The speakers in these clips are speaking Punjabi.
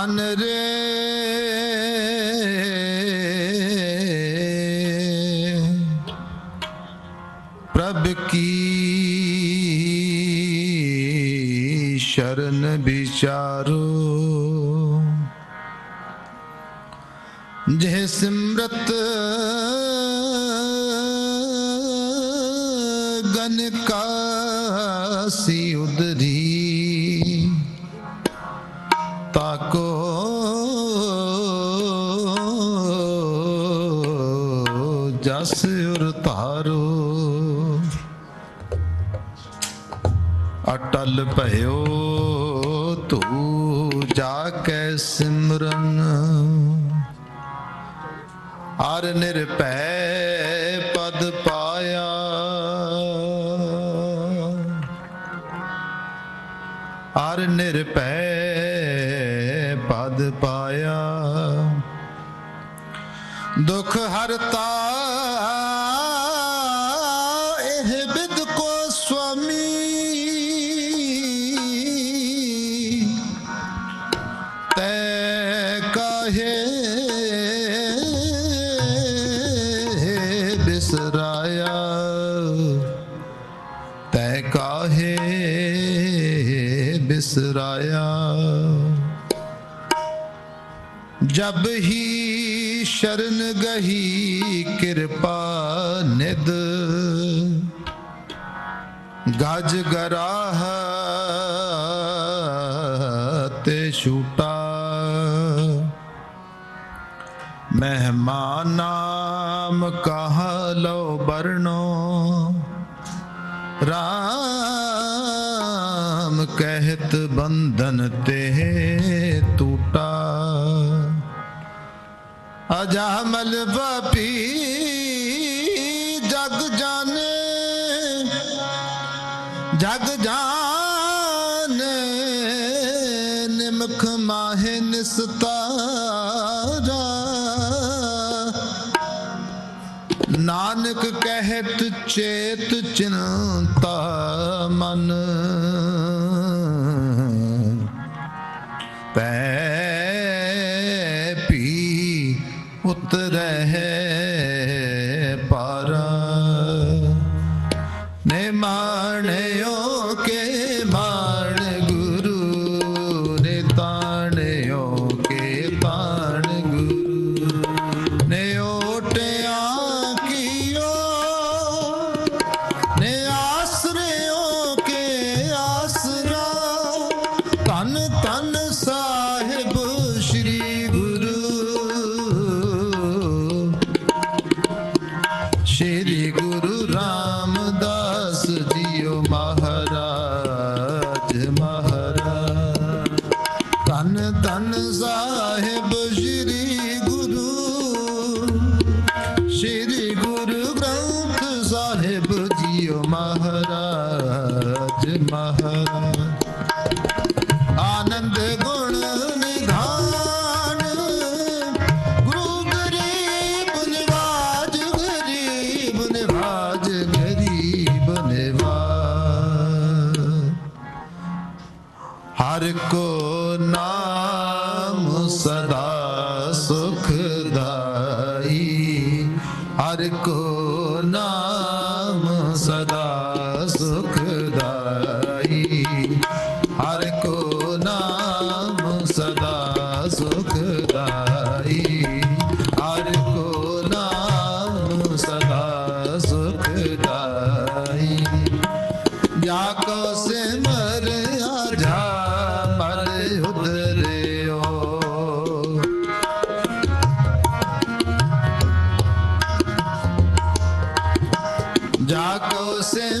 ਮਨ ਰੇ। ਪ੍ਰਭ ਕੀ ਸ਼ਰਨ ਵਿਚਾਰੋ। ਜਿਹ ਸਿਮਰਤ ਗਨ ਕਾਸੀ ਉਦਰੀ। ਸਿਮਰਨ। ਹਰ ਨਿਰਭੈ ਪਦ ਪਾਇਆ। ਹਰ ਨਿਰਭੈ ਪਦ ਪਾਇਆ। ਦੁਖ ਹਰਤਾ ਕਾਹੇ ਬਿਸਰਾਇਆ? ਜਬ ਹੀ ਸ਼ਰਨ ਗਹੀ ਕਿਰਪਾ ਨਿਦ ਗਜ ਗਰਾਹ ਤੇ ਛੂਟਾ। ਮਹਿਮਾਨ ਨਾਮ ਕਹ ਲੋ ਬਰਨੋ ਰਾਮ ਕਹਿਤ ਬੰਧਨ ਤੇ ਟੂਟਾ ਅਜਾਮਲ ਬਪੀ ਜਗ ਜਾਣੇ ਜਗ ਜਾਣੇ, ਨਿਮਖ ਮਾਹਿ ਨਿਸਤਾਰਾ। ਨਾਨਕ ਕਹਿਤ ਚੇਤ ਚਿੰਤਾ ਮਨ। ਉਤਰਹਿ ਪਾਰਾ ਨੇ ਕੇ você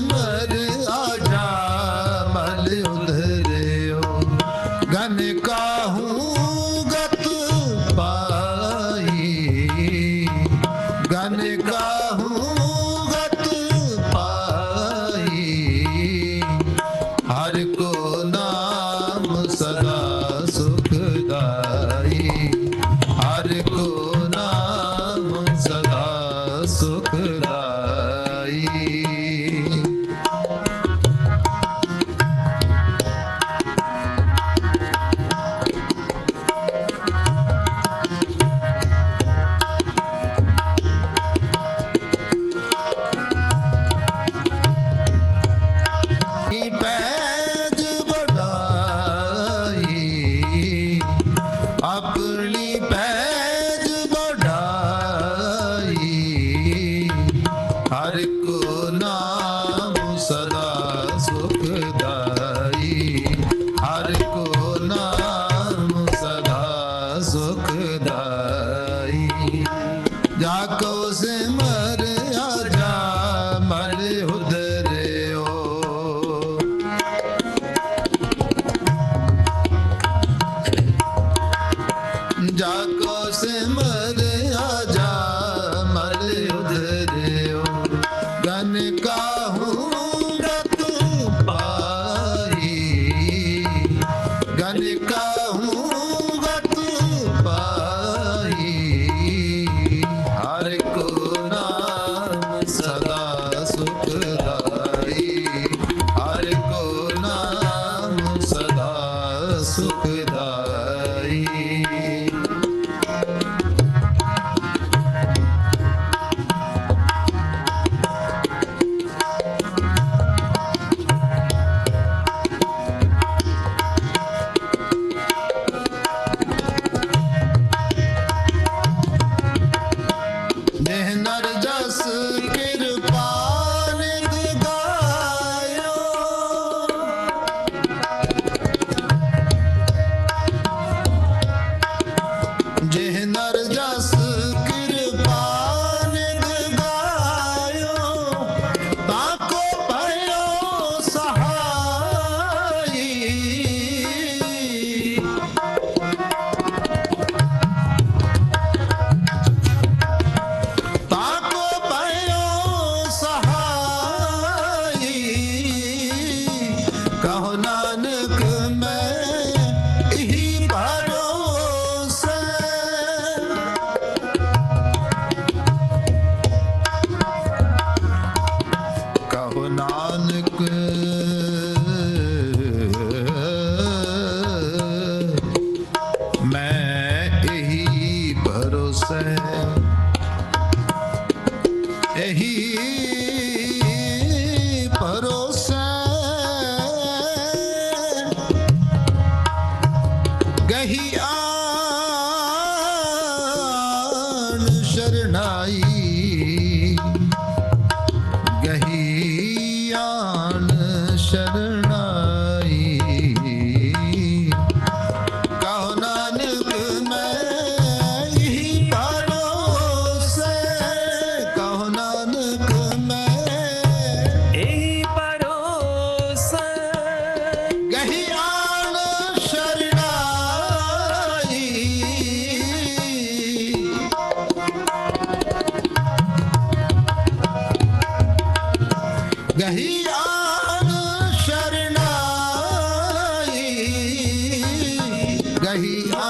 ਆਪਣੀ ਪੈਜ ਬੜਾਈ ਹਰ ਕੋ ਨਾਮ ਸਦਾ ਸੁਖਦਾਈ ਹਰ ਕੋ ਨਾਮ ਸਦਾ ਸੁਖਦਾਈ ਜਾ ਕੋ ਸਿਮਰ ਸੁਖਦਾਈ। ਕਹੋ ਨਾਨਕ ਮੈਂ ਇਹੀ ਭਰੋਸਾ ਨਾਨਕ ਮੈਂ ਇਹੀ ਭਰੋਸਾ ਇਹੀ आई कहिया